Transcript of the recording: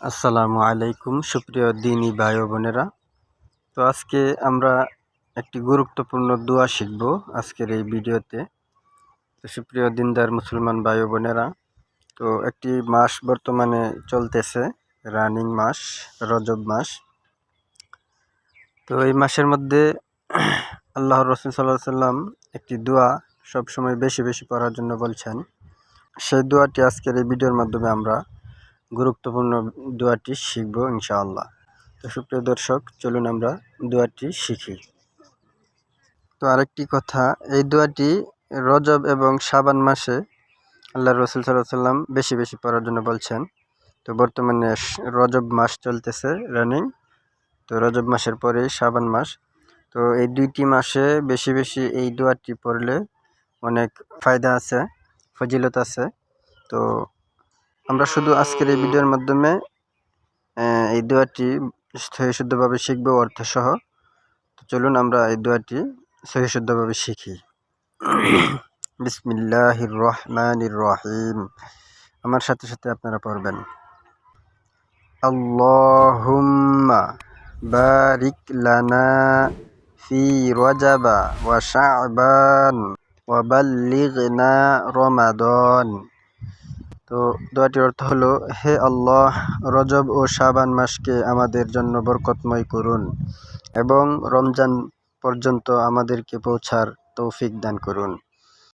আসসালামু আলাইকুম, সুপ্রিয় দিনী ভাই বোনেরা। তো আজকে আমরা একটি গুরুত্বপূর্ণ দোয়া শিখব আজকের এই ভিডিওতে। তো সুপ্রিয় দিনদার মুসলমান ভাই বোনেরা, তো একটি মাস বর্তমানে চলতেছে, রানিং মাস, রজব মাস। তো এই মাসের মধ্যে আল্লাহ রসুল সাল্লাহ সাল্লাম একটি দোয়া সবসময় বেশি বেশি পড়ার জন্য বলছেন। সেই দোয়াটি আজকের এই ভিডিওর মাধ্যমে আমরা গুরুত্বপূর্ণ দোয়াটি শিখব ইনশাআল্লাহ। তো সুপ্রিয় দর্শক, চলুন আমরা দোয়াটি শিখি। তো আরেকটি কথা, এই দোয়াটি রজব এবং সাবান মাসে আল্লাহ রসুল সাল্লাহ সাল্লাম বেশি বেশি পড়ার জন্য বলছেন। তো বর্তমানে রজব মাস চলতেছে রানিং তো রজব মাসের পরেই সাবান মাস। তো এই দুইটি মাসে বেশি বেশি এই দোয়াটি পড়লে অনেক ফায়দা আছে, ফজিলত আছে। তো আমরা শুধু আজকের এই ভিডিওর মাধ্যমে এই দোয়াটি সহিশুদ্ধভাবে শিখব অর্থসহ। তো চলুন আমরা এই দোয়াটি সহিশুদ্ধভাবে শিখি। বিসমিল্লাহির রহমানির রহিম আমার সাথে সাথে আপনারা পড়বেন। আল্লাহুম্মা বারিক লানা ফি রজাবা ওয়া শাবান ওয়া তো দোয়াটির অর্থ হলো, হে আল্লাহ, রজব ও শাবান মাসকে আমাদের জন্য বরকতময় করুন এবং রমজান পর্যন্ত আমাদেরকে পৌঁছার তৌফিক দান করুন।